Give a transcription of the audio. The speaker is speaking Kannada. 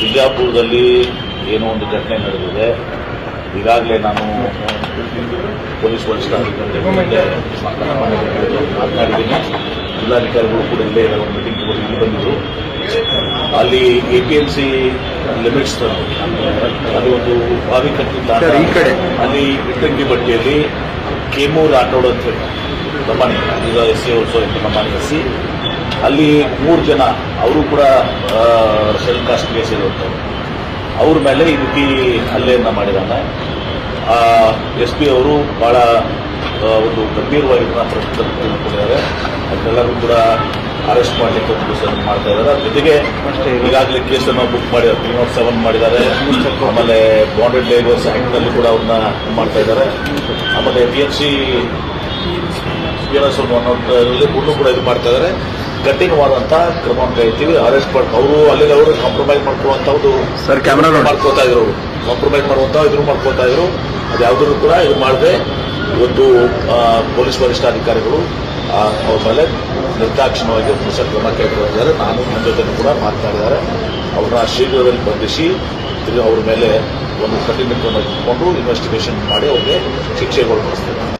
ಬಿಜಾಪುರದಲ್ಲಿ ಏನೋ ಒಂದು ಘಟನೆ ನಡೆದಿದೆ. ಈಗಾಗಲೇ ನಾನು ಪೊಲೀಸ್ ವರಿಷ್ಠಾಧಿಕಾರಿಗಳ ಜೊತೆ ಮಾತನಾಡಿದ್ದೀನಿ. ಜಿಲ್ಲಾಧಿಕಾರಿಗಳು ಕೂಡ ಇಲ್ಲೇ ಒಂದು ಮೀಟಿಂಗ್ ಇಲ್ಲಿ ಬಂದಿದ್ರು. ಅಲ್ಲಿ A P M C limits ಅದು ಒಂದು ಬಾವಿ ಕಟ್ಟಿಲ್ಲ ಸರ್, ಈ ಕಡೆ. ಅಲ್ಲಿ ಇಟ್ಟಂಗಿ ಬಟ್ಟೆಯಲ್ಲಿ ಕೇಮೂರ್ ಆಟೋಡ್ ಅಂತ ಹೇಳಿ ನಮ್ಮ ಈಗ ಎಸ್ ಸಿ ಆಲ್ಸೋ ನಮ್ಮ ಎಸ್ ಸಿ ಅಲ್ಲಿ ಮೂರು ಜನ ಅವರು ಕೂಡ ಸೆಲ್ ಕಾಸ್ಟ್ಗೆ ಸೇರಿರುವಂಥವ್ರು ಅವ್ರ ಮೇಲೆ ಈ ರೀತಿ ಹಲ್ಲೆಯನ್ನು ಮಾಡಿದಾನೆ. ಎಸ್ ಪಿ ಅವರು ಬಹಳ ಒಂದು ಗಂಭೀರವಾಗಿ ಇದನ್ನ ಪ್ರಶ್ನೆ ಅದನ್ನೆಲ್ಲರೂ ಕೂಡ ಅರೆಸ್ಟ್ ಮಾಡಲಿಕ್ಕೆ ಒಂದು ದಿವಸ ಮಾಡ್ತಾ ಇದ್ದಾರೆ. ಅದ್ರ ಜೊತೆಗೆ ಈಗಾಗಲೇ ಕೇಸನ್ನು ಬುಕ್ ಮಾಡಿದ್ದಾರೆ ತ್ರೀ ನಾಟ್ ಸೆವೆನ್ ಮಾಡಿದ್ದಾರೆ. ಆಮೇಲೆ ಬಾಂಡೆಡ್ ಲೇಬರ್ಸ್ ಆ್ಯಕ್ಟ್ನಲ್ಲಿ ಕೂಡ ಅವ್ರನ್ನ ಮಾಡ್ತಾ ಇದ್ದಾರೆ. ಆಮೇಲೆ ಬಿ ಎಫ್ ಸಿ ಒನ್ ಇನ್ನೂ ಕೂಡ ಇದು ಮಾಡ್ತಾ ಇದ್ದಾರೆ. ಕಠಿಣವಾದಂಥ ಕ್ರಮ ಕೈತೀವಿ ಅರೆಸ್ಟ್ ಮಾಡಿ ಅವರು ಅಲ್ಲಿಂದ ಅವರು ಕಾಂಪ್ರಮೈಸ್ ಮಾಡ್ಕೊಳ್ಳುವಂಥ ಒಂದು ಸರ್ ಕ್ಯಾಮ್ರಾ ಮಾಡ್ಕೋತಾ ಇದ್ರು. ಕಾಂಪ್ರಮೈಸ್ ಮಾಡುವಂತ ಇದ್ರು ಮಾಡ್ಕೋತಾ ಇದ್ರು. ಅದು ಯಾವುದನ್ನು ಕೂಡ ಇದು ಮಾಡದೆ ಇವತ್ತು ಪೊಲೀಸ್ ವರಿಷ್ಠಾಧಿಕಾರಿಗಳು ಅವ್ರ ಮೇಲೆ ನಿರ್ದಾಕ್ಷಿಣ್ಯವಾಗಿ ಹೊಸ ಕ್ರಮ ಕೈಗೊಂಡಿದ್ದಾರೆ ನಾನು ನನ್ನ ಜೊತೆ ಕೂಡ ಮಾತನಾಡಿದ್ದಾರೆ ಅವ್ರನ್ನ ಶೀಘ್ರದಲ್ಲಿ ಬಂಧಿಸಿ ತಿರುಗಿ ಅವ್ರ ಮೇಲೆ ಒಂದು ಕಠಿಣ ಕ್ರಮ ಇಟ್ಕೊಂಡು ಇನ್ವೆಸ್ಟಿಗೇಷನ್ ಮಾಡಿ ಅವ್ರಿಗೆ ಶಿಕ್ಷೆಗೊಳಪಡಿಸ್ತೇವೆ